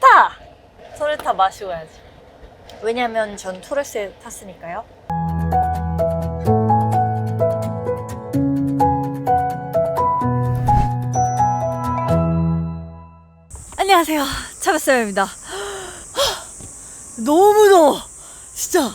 타! 소렌타 마시고 가야지. 왜냐면 전 토레스에 탔으니까요. 안녕하세요. 차베스입니다. 너무 더워. 진짜.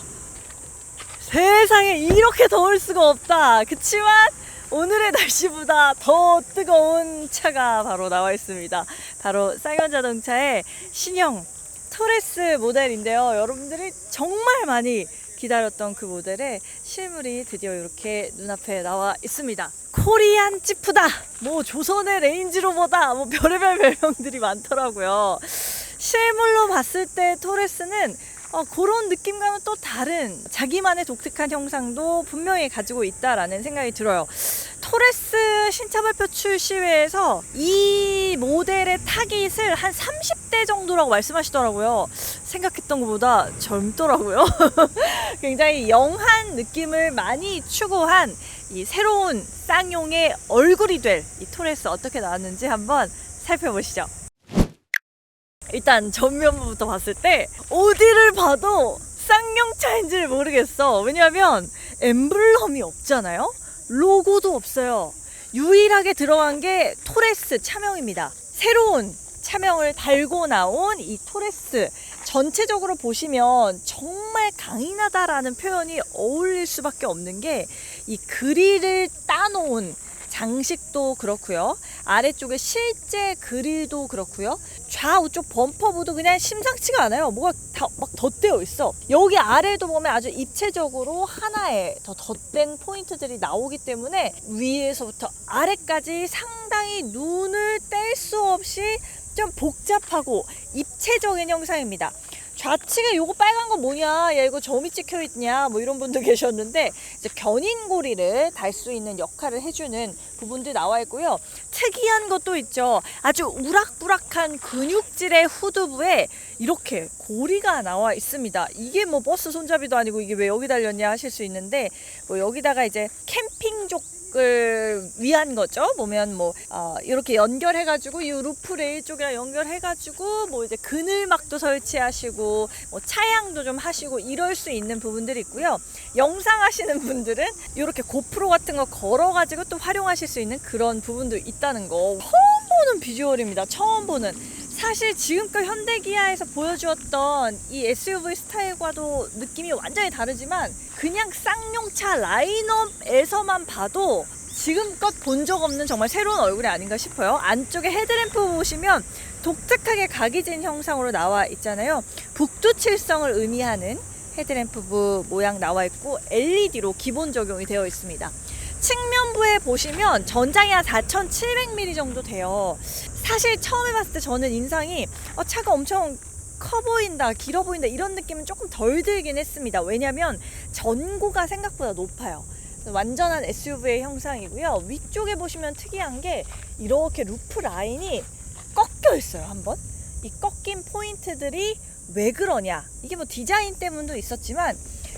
세상에 이렇게 더울 수가 없다. 그치만 오늘의 날씨보다 더 뜨거운 차가 바로 나와 있습니다. 바로 쌍용 자동차의 신형 토레스 모델인데요. 여러분들이 정말 많이 기다렸던 그 모델의 실물이 드디어 이렇게 눈앞에 나와 있습니다. 코리안 찌프다. 뭐 조선의 레인지로보다 뭐 별의별 별명들이 많더라고요. 실물로 봤을 때 토레스는 어, 그런 느낌과는 또 다른 자기만의 독특한 형상도 분명히 가지고 있다라는 생각이 들어요. 토레스 신차 발표 출시회에서 이 모델의 타깃을 한 30대 정도라고 말씀하시더라고요. 생각했던 것보다 젊더라고요. 굉장히 영한 느낌을 많이 추구한 이 새로운 쌍용의 얼굴이 될 이 토레스 어떻게 나왔는지 한번 살펴보시죠. 일단 전면부부터 봤을 때 어디를 봐도 쌍용차인지를 모르겠어. 왜냐면 엠블럼이 없잖아요. 로고도 없어요. 유일하게 들어간 게 토레스 차명입니다. 새로운 차명을 달고 나온 이 토레스 전체적으로 보시면 정말 강인하다라는 표현이 어울릴 수밖에 없는 게 이 그릴을 따놓은 장식도 그렇고요. 아래쪽에 실제 그릴도 그렇고요. 좌우쪽 범퍼부도 그냥 심상치가 않아요. 뭐가 다 막 덧대어 있어. 여기 아래도 보면 아주 입체적으로 하나의 더 덧댄 포인트들이 나오기 때문에 위에서부터 아래까지 상당히 눈을 뗄 수 없이 좀 복잡하고 입체적인 형상입니다. 좌측에 요거 빨간 거 뭐냐? 야 이거 점이 찍혀 있냐? 뭐 이런 분도 계셨는데 이제 견인고리를 달 수 있는 역할을 해주는 부분도 나와 있고요. 특이한 것도 있죠. 아주 우락부락한 근육질의 후두부에 이렇게 고리가 나와 있습니다. 이게 뭐 버스 손잡이도 아니고 이게 왜 여기 달렸냐 하실 수 있는데 뭐 여기다가 이제 캠핑족 을 위한 거죠. 보면 뭐 어, 이렇게 연결해가지고 이 루프 레일 쪽이랑 연결해가지고 뭐 이제 그늘막도 설치하시고 뭐 차양도 좀 하시고 이럴 수 있는 부분들이 있고요. 영상 하시는 분들은 이렇게 고프로 같은 거 걸어가지고 또 활용하실 수 있는 그런 부분도 있다는 거 처음 보는 비주얼입니다. 처음 보는. 사실 지금껏 현대기아에서 보여주었던 이 SUV 스타일과도 느낌이 완전히 다르지만 그냥 쌍용차 라인업에서만 봐도 지금껏 본 적 없는 정말 새로운 얼굴이 아닌가 싶어요. 안쪽에 헤드램프 보시면 독특하게 각이진 형상으로 나와 있잖아요. 북두칠성을 의미하는 헤드램프 모양 나와 있고 LED로 기본 적용이 되어 있습니다. 측면부에 보시면 전장이 한 4,700mm 정도 돼요. 사실 처음에 봤을 때 저는 인상이 어, 차가 엄청 커 보인다, 길어 보인다 이런 느낌은 조금 덜 들긴 했습니다. 왜냐면 전고가 생각보다 높아요. 완전한 SUV의 형상이고요. 위쪽에 보시면 특이한 게 이렇게 루프 라인이 꺾여 있어요, 한번. 이 꺾인 포인트들이 왜 그러냐? 이게 뭐 디자인 때문도 있었지만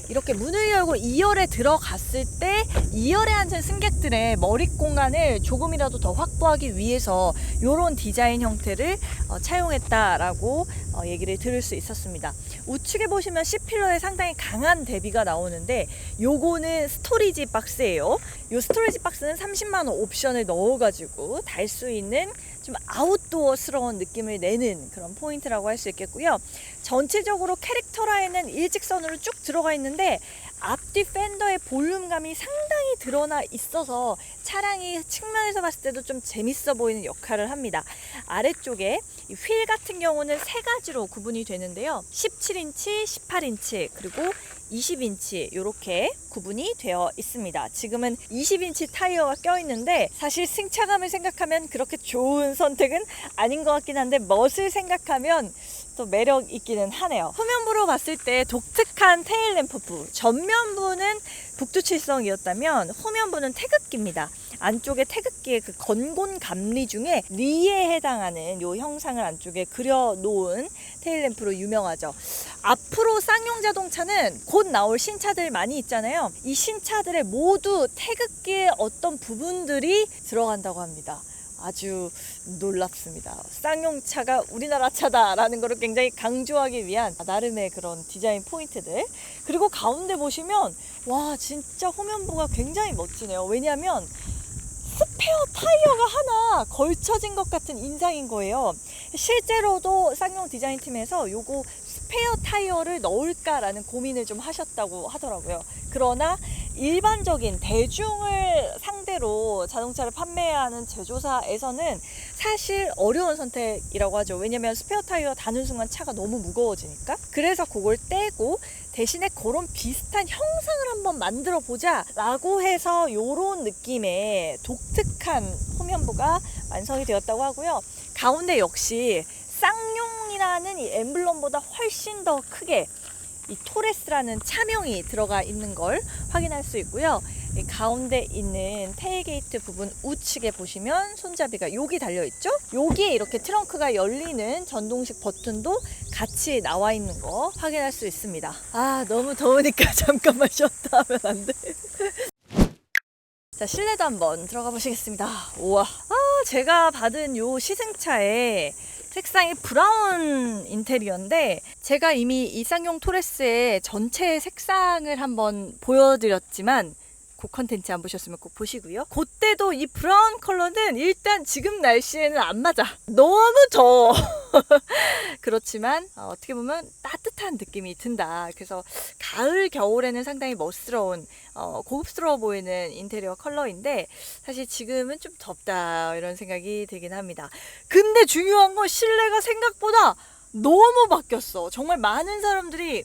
이렇게 문을 열고 2열에 들어갔을 때 2열에 앉은 승객들의 머리 공간을 조금이라도 더 확보하기 위해서 이런 디자인 형태를 어, 차용했다라고 어, 얘기를 들을 수 있었습니다. 우측에 보시면 C필러에 상당히 강한 대비가 나오는데 요거는 스토리지 박스예요. 요 스토리지 박스는 30만 원 옵션을 넣어가지고 달 수 있는 좀 아웃도어스러운 느낌을 내는 그런 포인트라고 할 수 있겠고요. 전체적으로 캐릭터 라인은 일직선으로 쭉 들어가 있는데 앞뒤 팬더의 볼륨감이 상당히 드러나 있어서 차량이 측면에서 봤을 때도 좀 재밌어 보이는 역할을 합니다. 아래쪽에 이휠 같은 경우는 세 가지로 구분이 되는데요. 17인치, 18인치, 그리고 20인치 이렇게 구분이 되어 있습니다. 지금은 20인치 타이어가 껴 있는데 사실 승차감을 생각하면 그렇게 좋은 선택은 아닌 것 같긴 한데 멋을 생각하면 또 매력 있기는 하네요. 후면부로 봤을 때 독특한 테일 램프 부, 전면부는 북두칠성이었다면 후면부는 태극기입니다. 안쪽에 태극기의 그 건곤 감리 중에 리에 해당하는 요 형상을 안쪽에 그려 놓은 테일 램프로 유명하죠. 앞으로 쌍용 자동차는 곧 나올 신차들 많이 있잖아요. 이 신차들의 모두 태극기의 어떤 부분들이 들어간다고 합니다. 아주 놀랍습니다. 쌍용차가 우리나라 차다라는 것을 굉장히 강조하기 위한 나름의 그런 디자인 포인트들. 그리고 가운데 보시면 와 진짜 후면부가 굉장히 멋지네요. 왜냐하면 스페어 타이어가 하나 걸쳐진 것 같은 인상인 거예요. 실제로도 쌍용 디자인 팀에서 요거 스페어 타이어를 넣을까라는 고민을 좀 하셨다고 하더라고요. 그러나 일반적인 대중을 상대로 자동차를 판매하는 제조사에서는 사실 어려운 선택이라고 하죠. 왜냐면 스페어 타이어 다는 순간 차가 너무 무거워지니까. 그래서 그걸 떼고 대신에 그런 비슷한 형상을 한번 만들어 보자 라고 해서 요런 느낌의 독특한 후면부가 완성이 되었다고 하고요. 가운데 역시 쌍용이라는 이 엠블럼보다 훨씬 더 크게 이 토레스라는 차명이 들어가 있는 걸 확인할 수 있고요. 이 가운데 있는 테일게이트 부분 우측에 보시면 손잡이가 여기 달려 있죠? 여기에 이렇게 트렁크가 열리는 전동식 버튼도 같이 나와 있는 거 확인할 수 있습니다. 아, 너무 더우니까 잠깐만 쉬었다 하면 안 돼. 자, 실내도 한번 들어가 보시겠습니다. 우와. 아, 제가 받은 요 시승차에 색상이 브라운 인테리어인데 제가 이미 이 쌍용 토레스의 전체 색상을 한번 보여드렸지만 그 컨텐츠 안 보셨으면 꼭 보시고요. 그때도 이 브라운 컬러는 일단 지금 날씨에는 안 맞아. 너무 더워. 그렇지만 어, 떻게 보면 따뜻한 느낌이 든다. 그래서 가을 겨울에는 상당히 멋스러운 어, 고급스러워 보이는 인테리어 컬러인데 사실 지금은 좀 덥다 이런 생각이 들긴 합니다. 근데 중요한 건 실내가 생각보다 너무 바뀌었어. 정말 많은 사람들이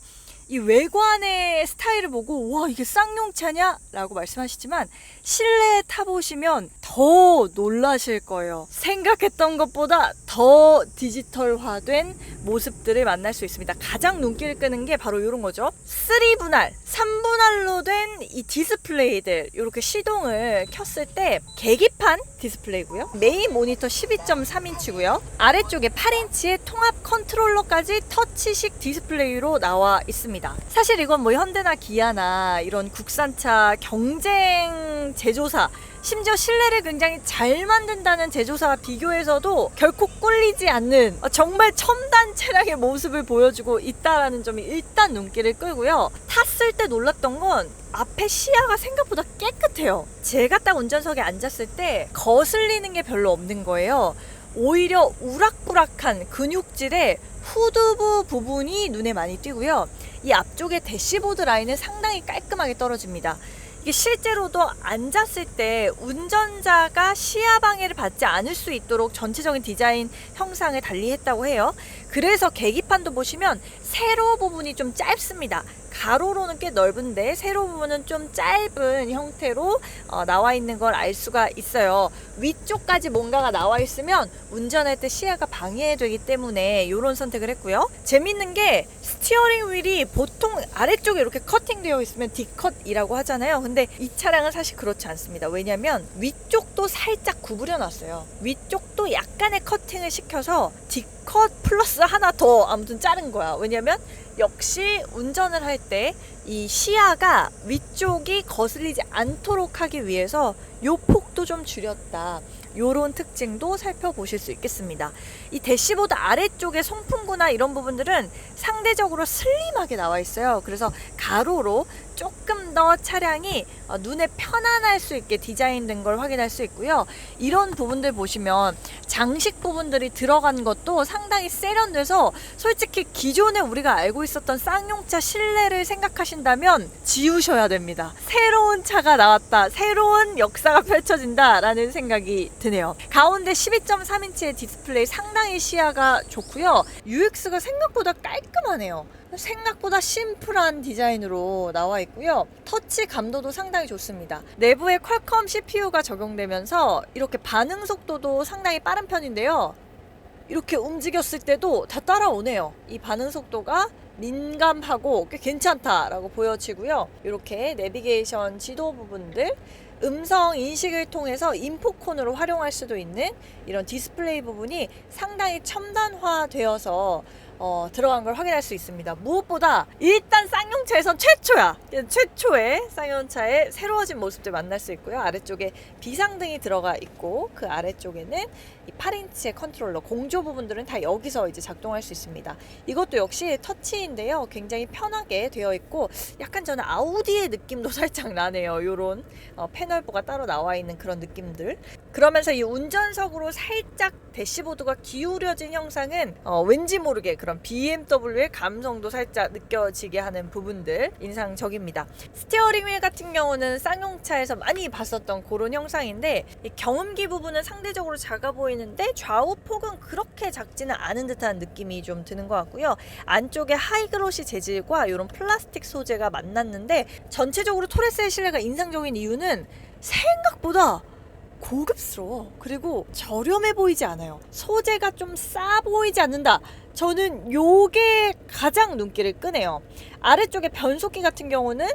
이 외관의 스타일을 보고 와 이게 쌍용차냐? 라고 말씀하시지만 실내에 타보시면 더 놀라실 거예요. 생각했던 것보다 더 디지털화된 모습들을 만날 수 있습니다. 가장 눈길을 끄는 게 바로 이런 거죠. 3분할, 3분할로 된 이 디스플레이들 이렇게 시동을 켰을 때 계기판 디스플레이고요. 메인 모니터 12.3인치고요. 아래쪽에 8인치의 통합 컨트롤러까지 터치식 디스플레이로 나와 있습니다. 사실 이건 뭐 현대나 기아나 이런 국산차 경쟁 제조사 심지어 실내를 굉장히 잘 만든다는 제조사와 비교해서도 결코 꿀리지 않는 어, 정말 첨단 차량의 모습을 보여주고 있다라는 점이 일단 눈길을 끌고요. 탔을 때 놀랐던 건 앞에 시야가 생각보다 깨끗해요. 제가 딱 운전석에 앉았을 때 거슬리는 게 별로 없는 거예요. 오히려 우락부락한 근육질의 후두부 부분이 눈에 많이 띄고요. 이 앞쪽에 대시보드 라인은 상당히 깔끔하게 떨어집니다. 이게 실제로도 앉았을 때 운전자가 시야 방해를 받지 않을 수 있도록 전체적인 디자인 형상을 달리했다고 해요. 그래서 계기판도 보시면 세로 부분이 좀 짧습니다. 가로로는 꽤 넓은데 세로 부분은 좀 짧은 형태로 어, 나와 있는 걸 알 수가 있어요. 위쪽까지 뭔가가 나와 있으면 운전할 때 시야가 방해되기 때문에 이런 선택을 했고요. 재밌는 게 스티어링 휠이 보통 아래쪽에 이렇게 커팅되어 있으면 D컷이라고 하잖아요. 근데 이 차량은 사실 그렇지 않습니다. 왜냐면 위쪽도 살짝 구부려 놨어요. 위쪽도 약간의 커팅을 시켜서 D컷 플러스 하나 더 아무튼 자른 거야. 왜냐면 역시 운전을 할 때 이 시야가 위쪽이 거슬리지 않도록 하기 위해서 요 폭도 좀 줄였다. 요런 특징도 살펴보실 수 있겠습니다. 이 대시보드 아래쪽에 송풍구나 이런 부분들은 상대적으로 슬림하게 나와 있어요. 그래서 가로로 조금 더 차량이 어, 눈에 편안할 수 있게 디자인된 걸 확인할 수 있고요. 이런 부분들 보시면 장식 부분들이 들어간 것도 상당히 세련돼서 솔직히 기존에 우리가 알고 있었던 쌍용차 실내를 생각하신다면 지우셔야 됩니다. 새로운 차가 나왔다. 새로운 역사가 펼쳐진다라는 생각이 드네요. 가운데 12.3인치의 디스플레이 상당 히 시야가 좋고요. UX가 생각보다 깔끔하네요. 생각보다 심플한 디자인으로 나와 있고요. 터치 감도도 상당히 좋습니다. 내부에 퀄컴 CPU가 적용되면서 이렇게 반응 속도도 상당히 빠른 편인데요. 이렇게 움직였을 때도 다 따라오네요. 이 반응 속도가 민감하고 꽤 괜찮다라고 보여지고요. 이렇게 내비게이션 지도 부분들 음성 인식을 통해서 인포콘으로 활용할 수도 있는 이런 디스플레이 부분이 상당히 첨단화되어서 어, 들어간 걸 확인할 수 있습니다. 무엇보다 일단 쌍용차에선 최초야. 최초의 쌍용차의 새로워진 모습들 만날 수 있고요. 아래쪽에 비상등이 들어가 있고 그 아래쪽에는 이 8인치의 컨트롤러 공조 부분들은 다 여기서 이제 작동할 수 있습니다. 이것도 역시 터치인데요. 굉장히 편하게 되어 있고 약간 저는 아우디의 느낌도 살짝 나네요. 요런 어, 패널보가 따로 나와 있는 그런 느낌들. 그러면서 이 운전석으로 살짝 대시보드가 기울여진 형상은 어, 왠지 모르게 그런 BMW의 감성도 살짝 느껴지게 하는 부분들 인상적입니다. 스티어링 휠 같은 경우는 쌍용차에서 많이 봤었던 그런 형상인데 이 경운기 부분은 상대적으로 작아 보이는데 좌우 폭은 그렇게 작지는 않은 듯한 느낌이 좀 드는 것 같고요. 안쪽에 하이그로시 재질과 이런 플라스틱 소재가 만났는데 전체적으로 토레스의 실내가 인상적인 이유는 생각보다 고급스러워. 그리고 저렴해 보이지 않아요. 소재가 좀 싸 보이지 않는다. 저는 요게 가장 눈길을 끄네요. 아래쪽에 변속기 같은 경우는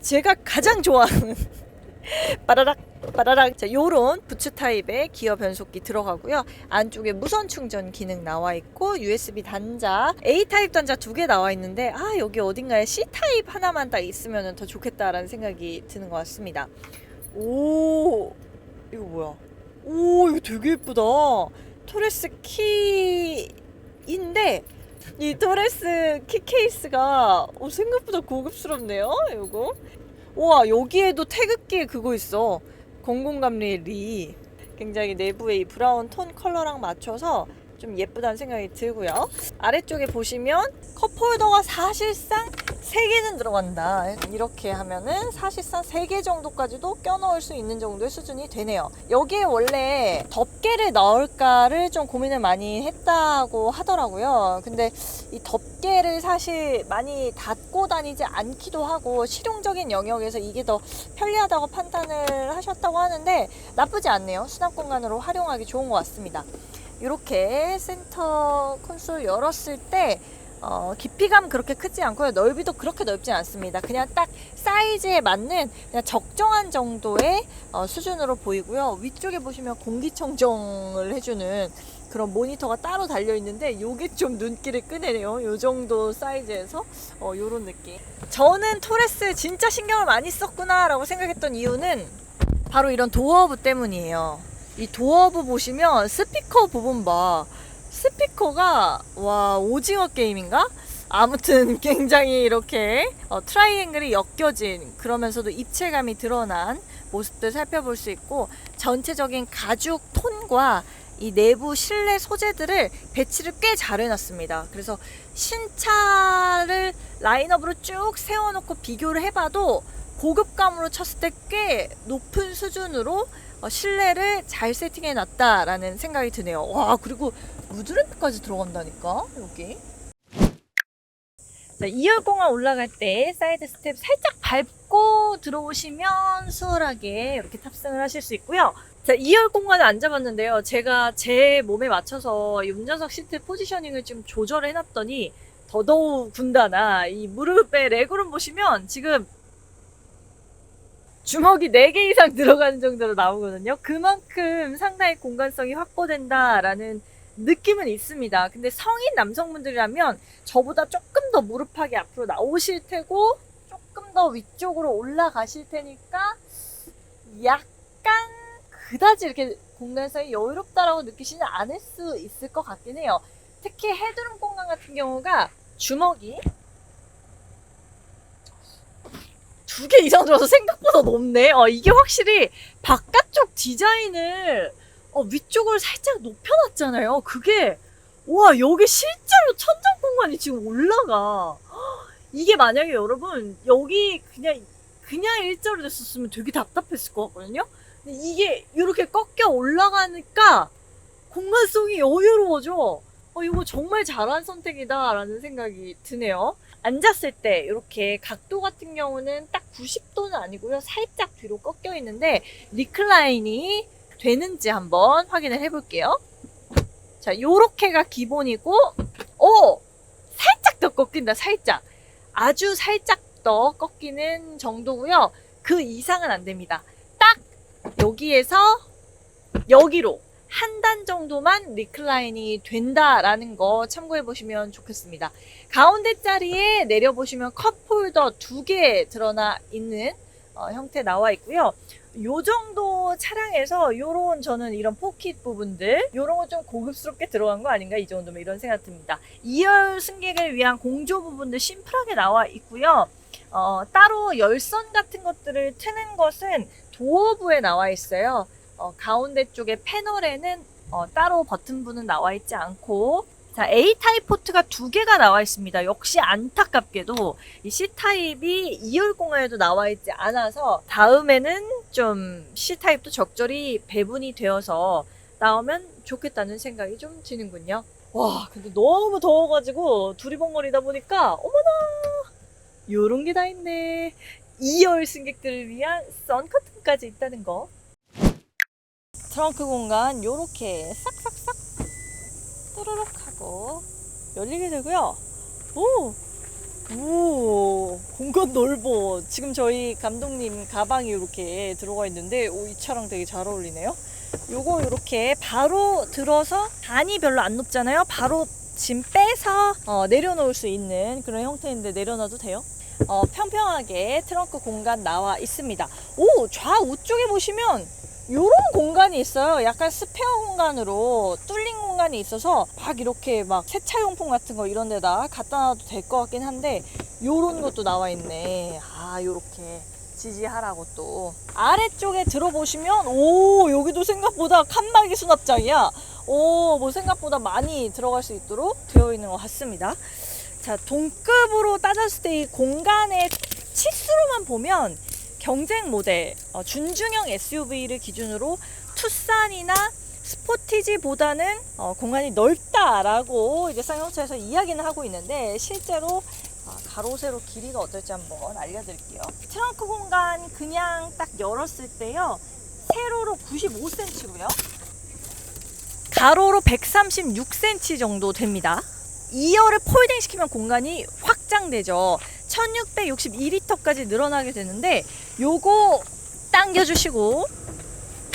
제가 가장 좋아하는 빠라락 빠라락 자 요런 부츠 타입의 기어 변속기 들어가고요 안쪽에 무선 충전 기능 나와 있고 USB 단자 A 타입 단자 두 개 나와 있는데 아 여기 어딘가에 C 타입 하나만 딱 있으면 더 좋겠다라는 생각이 드는 것 같습니다 오 이거 뭐야? 오 이거 되게 예쁘다. 토레스 키인데 이 토레스 키 케이스가 어, 생각보다 고급스럽네요 이거. 우와 여기에도 태극기에 그거 있어. 공공감리 리. 굉장히 내부의 이 브라운 톤 컬러랑 맞춰서 좀 예쁘다는 생각이 들고요. 아래쪽에 보시면 컵홀더가 사실상 3개는 들어간다 이렇게 하면은 사실상 3개 정도까지도 껴넣을 수 있는 정도의 수준이 되네요 여기에 원래 덮개를 넣을까를 좀 고민을 많이 했다고 하더라고요 근데 이 덮개를 사실 많이 닫고 다니지 않기도 하고 실용적인 영역에서 이게 더 편리하다고 판단을 하셨다고 하는데 나쁘지 않네요. 수납 공간으로 활용하기 좋은 것 같습니다. 이렇게 센터 콘솔 열었을 때 어, 깊이감 그렇게 크지 않고요. 넓이도 그렇게 넓지 않습니다. 그냥 딱 사이즈에 맞는 그냥 적정한 정도의 어, 수준으로 보이고요. 위쪽에 보시면 공기청정을 해주는 그런 모니터가 따로 달려 있는데 요게 좀 눈길을 끄네요. 요 정도 사이즈에서 어, 요런 느낌. 저는 토레스 진짜 신경을 많이 썼구나라고 생각했던 이유는 바로 이런 도어브 때문이에요. 이 도어브 보시면 스피커 부분 봐. 스피커가 와 오징어 게임인가? 아무튼 굉장히 이렇게 어, 트라이앵글이 엮여진 그러면서도 입체감이 드러난 모습들 살펴볼 수 있고 전체적인 가죽 톤과 이 내부 실내 소재들을 배치를 꽤 잘 해놨습니다. 그래서 신차를 라인업으로 쭉 세워놓고 비교를 해봐도 고급감으로 쳤을 때 꽤 높은 수준으로 어, 실내를 잘 세팅해 놨다라는 생각이 드네요. 와 그리고 무드램프까지 들어간다니까 여기. 자, 2열 공항 올라갈 때 사이드 스텝 살짝 밟고 들어오시면 수월하게 이렇게 탑승을 하실 수 있고요. 자, 2열 공간에 앉아봤는데요. 제가 제 몸에 맞춰서 이 운전석 시트 포지셔닝을 좀 조절해 놨더니 더더욱 군다나 이 무릎에 레그룸 보시면 지금 주먹이 4개 이상 들어가는 정도로 나오거든요. 그만큼 상당히 공간성이 확보된다라는 느낌은 있습니다. 근데 성인 남성분들이라면 저보다 조금 더 무릎하게 앞으로 나오실 테고 조금 더 위쪽으로 올라가실 테니까 약간 그다지 이렇게 공간성이 여유롭다라고 느끼시는 않을 수 있을 것 같긴 해요. 특히 헤드룸 공간 같은 경우가 주먹이 두 개 이상 들어서 생각보다 높네. 어, 이게 확실히 바깥쪽 디자인을 어, 위쪽으로 살짝 높여놨잖아요. 그게 와 여기 실제로 천장 공간이 지금 올라가. 헉, 이게 만약에 여러분 여기 그냥 그냥 일자로 됐었으면 되게 답답했을 것 같거든요. 근데 이게 이렇게 꺾여 올라가니까 공간성이 여유로워져. 어, 이거 정말 잘한 선택이다라는 생각이 드네요. 앉았을 때 이렇게 각도 같은 경우는 딱 90도는 아니고요. 살짝 뒤로 꺾여 있는데 리클라인이 되는지 한번 확인을 해볼게요. 자, 요렇게가 기본이고, 오! 살짝 더 꺾인다, 살짝. 아주 살짝 더 꺾이는 정도고요. 그 이상은 안 됩니다. 딱 여기에서 여기로 한단 정도만 리클라인이 된다라는 거 참고해 보시면 좋겠습니다. 가운데 자리에 내려 보시면 컵홀더 두 개 드러나 있는 어, 형태 나와 있고요. 요 정도 차량에서 요런 저는 이런 포켓 부분들 요런 거 좀 고급스럽게 들어간 거 아닌가 이 정도면 이런 생각 듭니다. 2열 승객을 위한 공조 부분들 심플하게 나와 있고요. 어, 따로 열선 같은 것들을 트는 것은 도어부에 나와 있어요. 어, 가운데 쪽에 패널에는 어, 따로 버튼부는 나와 있지 않고 자, A타입 포트가 두 개가 나와 있습니다. 역시 안타깝게도 이 C타입이 2열 공간에도 나와 있지 않아서 다음에는 좀 C타입도 적절히 배분이 되어서 나오면 좋겠다는 생각이 좀 드는군요. 와, 근데 너무 더워가지고 두리번거리다 보니까 어머나 요런 게 다 있네. 2열 승객들을 위한 선커튼까지 있다는 거. 트렁크 공간 요렇게 싹싹싹 뚜루룩 하고 열리게 되고요. 오! 오, 공간 넓어. 지금 저희 감독님 가방이 이렇게 들어가 있는데, 오, 이 차랑 되게 잘 어울리네요. 요거 이렇게 바로 들어서 단이 별로 안 높잖아요. 바로 짐 빼서 어, 내려놓을 수 있는 그런 형태인데 내려놔도 돼요. 어, 평평하게 트렁크 공간 나와 있습니다. 오, 좌우 쪽에 보시면 요런 공간이 있어요. 약간 스페어 공간으로 뚫린 공간이 있어서 막 이렇게 막 세차용품 같은 거 이런 데다 갖다 놔도 될 것 같긴 한데 요런 것도 나와 있네. 아, 요렇게 지지하라고 또. 아래쪽에 들어보시면 오, 여기도 생각보다 칸막이 수납장이야. 오, 뭐 생각보다 많이 들어갈 수 있도록 되어 있는 것 같습니다. 자, 동급으로 따졌을 때 이 공간의 치수로만 보면 경쟁 모델, 어, 준중형 SUV를 기준으로 투싼이나 스포티지보다는 어, 공간이 넓다라고 이제 쌍용차에서 이야기는 하고 있는데 실제로 아, 가로 세로 길이가 어떨지 한번 알려드릴게요. 트렁크 공간 그냥 딱 열었을 때요. 세로로 95cm고요. 가로로 136cm 정도 됩니다. 2열을 폴딩 시키면 공간이 확장되죠. 1662리터까지 늘어나게 되는데 요거 당겨주시고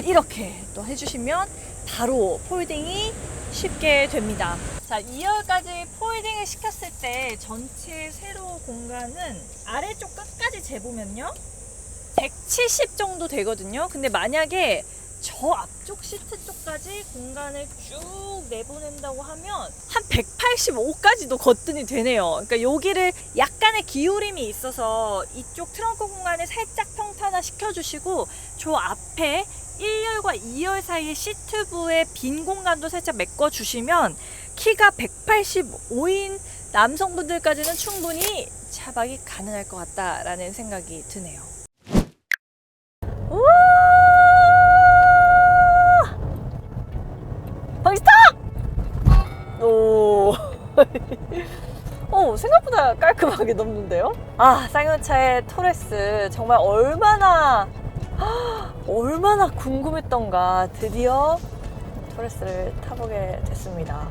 이렇게 또 해주시면 바로 폴딩이 쉽게 됩니다. 자, 2열까지 폴딩을 시켰을 때 전체 세로 공간은 아래쪽 끝까지 재보면요. 170 정도 되거든요. 근데 만약에 저 앞쪽 시트 쪽까지 공간을 쭉 내보낸다고 하면 한 185까지도 거뜬히 되네요. 그러니까 여기를 약간의 기울임이 있어서 이쪽 트렁크 공간을 살짝 평탄화 시켜주시고 저 앞에 1열과 2열 사이의 시트부의 빈 공간도 살짝 메꿔주시면 키가 185인 남성분들까지는 충분히 차박이 가능할 것 같다라는 생각이 드네요. 오. 오, 생각보다 깔끔하게 넘는데요? 아, 쌍용차의 토레스 정말 얼마나 얼마나 궁금했던가 드디어 토레스를 타보게 됐습니다.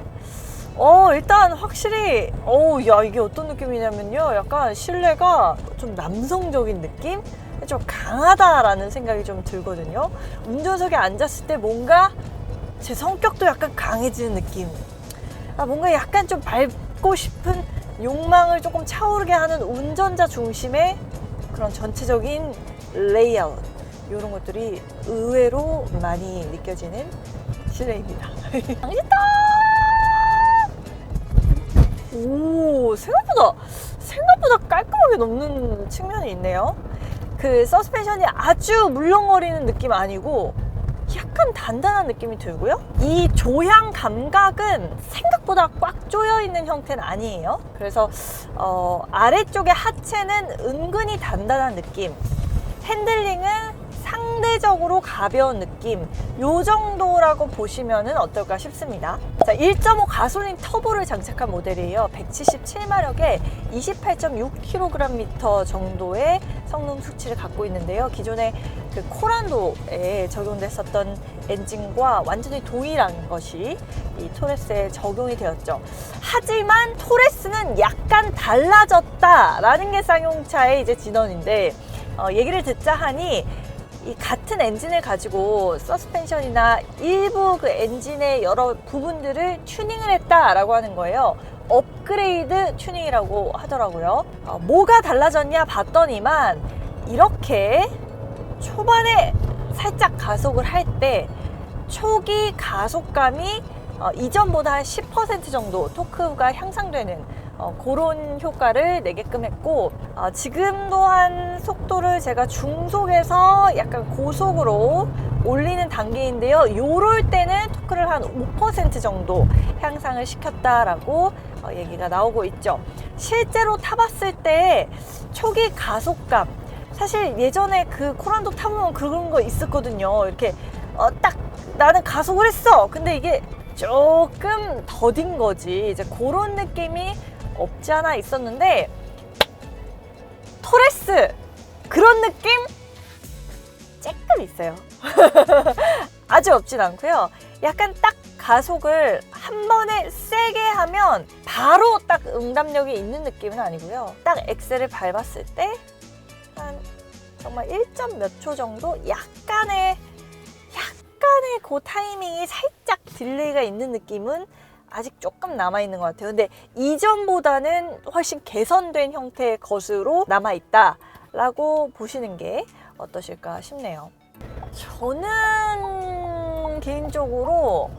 어, 일단 확실히, 어, 야, 이게 어떤 느낌이냐면요. 약간 실내가 좀 남성적인 느낌? 좀 강하다라는 생각이 좀 들거든요. 운전석에 앉았을 때 뭔가 제 성격도 약간 강해지는 느낌. 아, 뭔가 약간 좀 밟고 싶은 욕망을 조금 차오르게 하는 운전자 중심의 그런 전체적인 레이아웃. 이런 것들이 의외로 많이 느껴지는 실내입니다. 오, 생각보다, 생각보다 깔끔하게 넘는 측면이 있네요. 그 서스펜션이 아주 물렁거리는 느낌 아니고 약간 단단한 느낌이 들고요. 이 조향 감각은 생각보다 꽉 조여 있는 형태는 아니에요. 그래서 어, 아래쪽의 하체는 은근히 단단한 느낌. 핸들링은 상대적으로 가벼운 느낌 요 정도라고 보시면 어떨까 싶습니다. 자, 1.5 가솔린 터보를 장착한 모델이에요. 177마력에 28.6kgm 정도의 성능 수치를 갖고 있는데요. 기존에 그 코란도에 적용됐었던 엔진과 완전히 동일한 것이 이 토레스에 적용이 되었죠. 하지만 토레스는 약간 달라졌다라는 게 쌍용차의 이제 진원인데 어, 얘기를 듣자 하니 이 같은 엔진을 가지고 서스펜션이나 일부 그 엔진의 여러 부분들을 튜닝을 했다라고 하는 거예요. 업그레이드 튜닝이라고 하더라고요. 어, 뭐가 달라졌냐 봤더니만 이렇게 초반에 살짝 가속을 할 때 초기 가속감이 어, 이전보다 한10% 정도 토크가 향상되는 어, 그런 효과를 내게끔 했고 어, 지금 또한 속도를 제가 중속에서 약간 고속으로 올리는 단계인데요. 요럴 때는 토크를 한 5% 정도 향상을 시켰다라고 어, 얘기가 나오고 있죠. 실제로 타봤을 때 초기 가속감 사실 예전에 그 코란도 타보면 그런 거 있었거든요. 이렇게 어, 딱 나는 가속을 했어. 근데 이게 조금 더딘 거지. 이제 그런 느낌이 없지 않아 있었는데 토레스 그런 느낌 조금 있어요. 아주 없진 않고요. 약간 딱 가속을 한 번에 세게 하면 바로 딱 응답력이 있는 느낌은 아니고요. 딱 엑셀을 밟았을 때 한 정말 1점 몇 초 정도 약간의 약간의 그 타이밍이 살짝 딜레이가 있는 느낌은 아직 조금 남아 있는 것 같아요. 근데 이전보다는 훨씬 개선된 형태의 것으로 남아 있다 라고 보시는 게 어떠실까 싶네요. 저는 개인적으로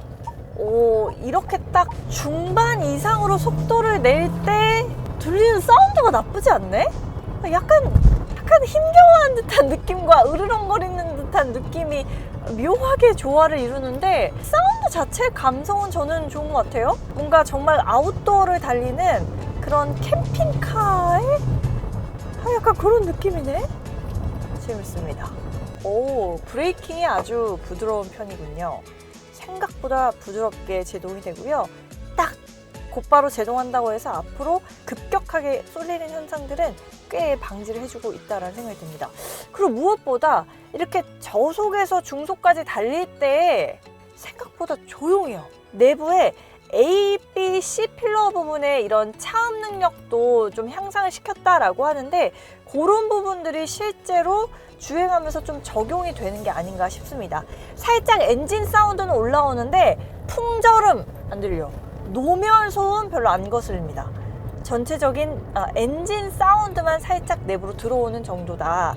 오, 이렇게 딱 중반 이상으로 속도를 낼 때 들리는 사운드가 나쁘지 않네? 약간 약간 힘겨워한 듯한 느낌과 으르렁거리는 듯한 느낌이 묘하게 조화를 이루는데 사운드 자체의 감성은 저는 좋은 것 같아요. 뭔가 정말 아웃도어를 달리는 그런 캠핑카의 아, 약간 그런 느낌이네. 재밌습니다. 오, 브레이킹이 아주 부드러운 편이군요. 생각보다 부드럽게 제동이 되고요. 딱 곧바로 제동한다고 해서 앞으로 급격하게 쏠리는 현상들은 꽤 방지를 해주고 있다는 생각이 듭니다. 그리고 무엇보다 이렇게 저속에서 중속까지 달릴 때 생각보다 조용해요. 내부에 A, B, C 필러 부분의 이런 차음 능력도 좀 향상을 시켰다라고 하는데 그런 부분들이 실제로 주행하면서 좀 적용이 되는 게 아닌가 싶습니다. 살짝 엔진 사운드는 올라오는데 풍절음 안 들려. 노면 소음 별로 안 거슬립니다. 전체적인 아, 엔진 사운드만 살짝 내부로 들어오는 정도다.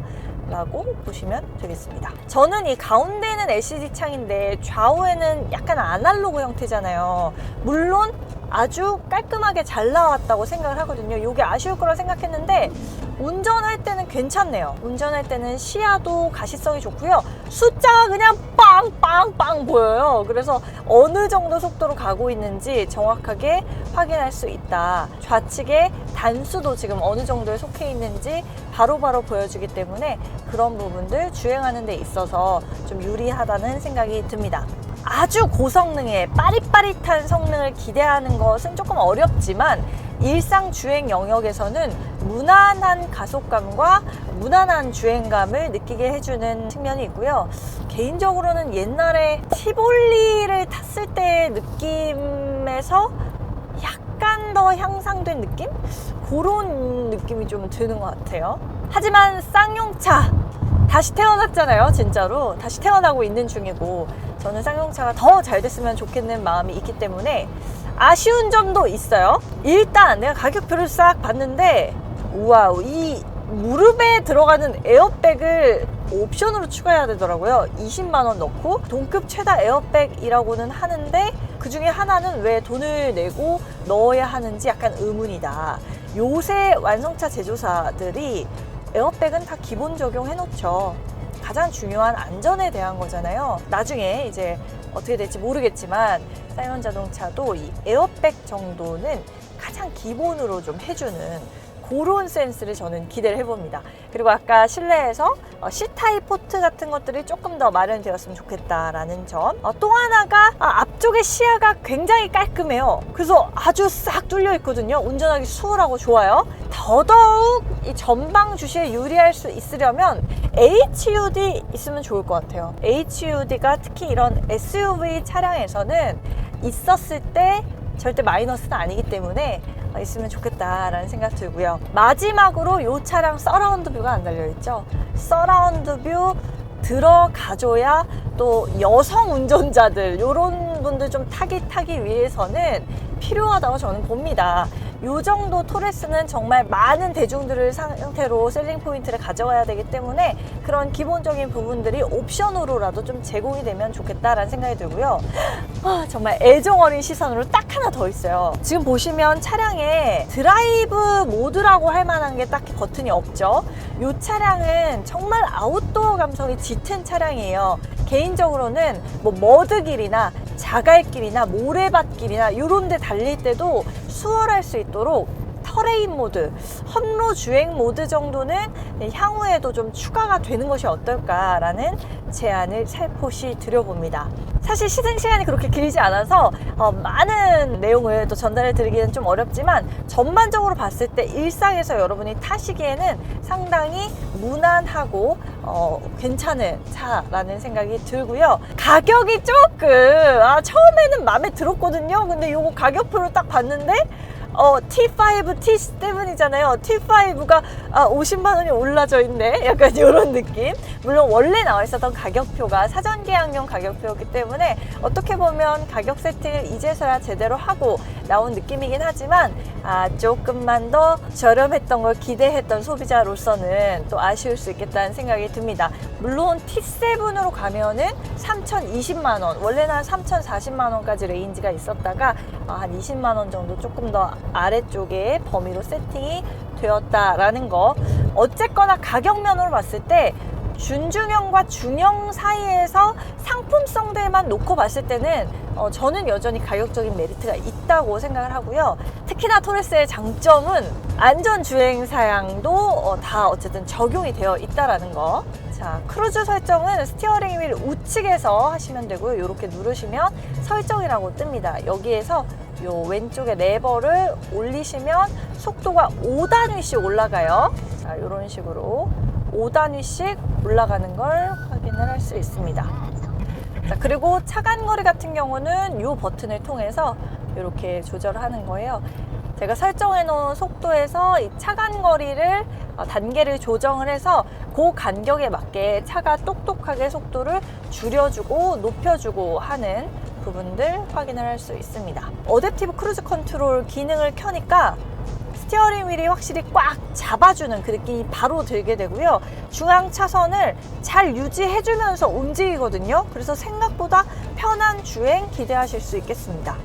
라고 보시면 되겠습니다. 저는 이 가운데는 LCD 창인데 좌우에는 약간 아날로그 형태잖아요. 물론 아주 깔끔하게 잘 나왔다고 생각을 하거든요. 이게 아쉬울 거라 생각했는데 운전할 때는 괜찮네요. 운전할 때는 시야도 가시성이 좋고요. 숫자가 그냥 빵빵빵 보여요. 그래서 어느 정도 속도로 가고 있는지 정확하게 확인할 수 있다. 좌측에 단수도 지금 어느 정도에 속해 있는지 바로 바로 보여주기 때문에 그런 부분들 주행하는 데 있어서 좀 유리하다는 생각이 듭니다. 아주 고성능의 빠릿빠릿한 성능을 기대하는 것은 조금 어렵지만 일상 주행 영역에서는 무난한 가속감과 무난한 주행감을 느끼게 해주는 측면이 있고요. 개인적으로는 옛날에 티볼리를 탔을 때의 느낌에서 더 향상된 느낌? 그런 느낌이 좀 드는 것 같아요. 하지만 쌍용차 다시 태어났잖아요, 진짜로. 다시 태어나고 있는 중이고, 저는 쌍용차가 더 잘 됐으면 좋겠는 마음이 있기 때문에 아쉬운 점도 있어요. 일단 내가 가격표를 싹 봤는데, 우와, 이 무릎에 들어가는 에어백을 옵션으로 추가해야 되더라고요. 20만 원 넣고, 동급 최다 에어백이라고는 하는데, 그 중에 하나는 왜 돈을 내고 넣어야 하는지 약간 의문이다. 요새 완성차 제조사들이 에어백은 다 기본 적용해 놓죠. 가장 중요한 안전에 대한 거잖아요. 나중에 이제 어떻게 될지 모르겠지만 사이먼 자동차도 이 에어백 정도는 가장 기본으로 좀 해주는 그런 센스를 저는 기대를 해봅니다. 그리고 아까 실내에서 어, C타입 포트 같은 것들이 조금 더 마련되었으면 좋겠다라는 점. 어, 또 하나가 아, 앞쪽의 시야가 굉장히 깔끔해요. 그래서 아주 싹 뚫려 있거든요. 운전하기 수월하고 좋아요. 더더욱 이 전방 주시에 유리할 수 있으려면 HUD 있으면 좋을 것 같아요. HUD가 특히 이런 SUV 차량에서는 있었을 때 절대 마이너스는 아니기 때문에 있으면 좋겠다라는 생각 들고요. 마지막으로 이 차량 서라운드 뷰가 안 달려있죠. 서라운드 뷰 들어가줘야 또 여성 운전자들 요런 분들 좀 타기 타기 위해서는 필요하다고 저는 봅니다. 요 정도 토레스는 정말 많은 대중들을 상태로 셀링 포인트를 가져가야 되기 때문에 그런 기본적인 부분들이 옵션으로라도 좀 제공이 되면 좋겠다라는 생각이 들고요. 아, 정말 애정 어린 시선으로 딱 하나 더 있어요. 지금 보시면 차량에 드라이브 모드라고 할 만한 게 딱히 버튼이 없죠. 이 차량은 정말 아웃도어 감성이 짙은 차량이에요. 개인적으로는 뭐 머드길이나 자갈길이나 모래밭길이나 이런 데 달릴 때도 수월할 수 있도록 터레인 모드, 험로 주행 모드 정도는 향후에도 좀 추가가 되는 것이 어떨까라는 제안을 살포시 드려봅니다. 사실 시승 시간이 그렇게 길지 않아서 어, 많은 내용을 또 전달해 드리기는 좀 어렵지만 전반적으로 봤을 때 일상에서 여러분이 타시기에는 상당히 무난하고 어, 괜찮은 차라는 생각이 들고요. 가격이 조금 아, 처음에는 마음에 들었거든요. 근데 요거 가격표를 딱 봤는데 어, T5, T7이잖아요. T5가 아, 50만 원이 올라져 있네. 약간 이런 느낌. 물론 원래 나와 있었던 가격표가 사전 계약용 가격표였기 때문에 어떻게 보면 가격 세팅을 이제서야 제대로 하고 나온 느낌이긴 하지만 아, 조금만 더 저렴했던 걸 기대했던 소비자로서는 또 아쉬울 수 있겠다는 생각이 듭니다. 물론 T7으로 가면은 3,020만 원, 원래는 한 3,040만 원까지 레인지가 있었다가 아, 한 20만 원 정도 조금 더 아래쪽에 범위로 세팅이 되었다라는 거. 어쨌거나 가격면으로 봤을 때 준중형과 중형 사이에서 상품성들만 놓고 봤을 때는 어, 저는 여전히 가격적인 메리트가 있다고 생각을 하고요. 특히나 토레스의 장점은 안전 주행 사양도 어, 다 어쨌든 적용이 되어 있다라는 거. 자, 크루즈 설정은 스티어링 휠 우측에서 하시면 되고요. 이렇게 누르시면 설정이라고 뜹니다. 여기에서 요 왼쪽에 레버를 올리시면 속도가 5단위씩 올라가요. 자, 이런 식으로 5단위씩 올라가는 걸 확인을 할 수 있습니다. 자, 그리고 차간거리 같은 경우는 이 버튼을 통해서 이렇게 조절하는 거예요. 제가 설정해 놓은 속도에서 이 차간거리를 어, 단계를 조정을 해서 그 간격에 맞게 차가 똑똑하게 속도를 줄여주고 높여주고 하는 부분들 확인을 할 수 있습니다. 어댑티브 크루즈 컨트롤 기능을 켜니까 스티어링 휠이 확실히 꽉 잡아주는 그 느낌이 바로 들게 되고요. 중앙 차선을 잘 유지해주면서 움직이거든요. 그래서 생각보다 편한 주행 기대하실 수 있겠습니다.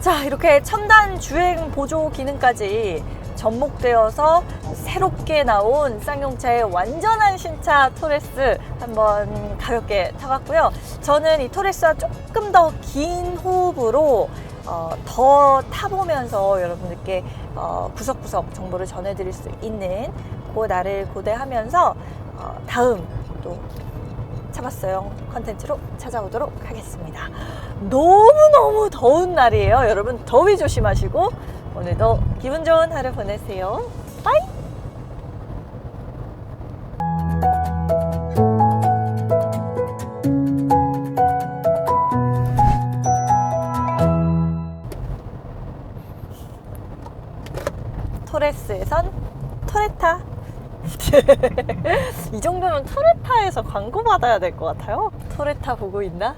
자, 이렇게 첨단 주행 보조 기능까지 접목되어서 새롭게 나온 쌍용차의 완전한 신차 토레스 한번 가볍게 타봤고요. 저는 이 토레스와 조금 더 긴 호흡으로 어, 더 타보면서 여러분들께 어, 구석구석 정보를 전해드릴 수 있는 그 날을 고대하면서 어, 다음 또 차봤어요 컨텐츠로 찾아오도록 하겠습니다. 너무너무 더운 날이에요. 여러분 더위 조심하시고 오늘도 기분 좋은 하루 보내세요. 빠이! 이 정도면 토레타에서 광고 받아야 될 것 같아요. 토레타 보고 있나?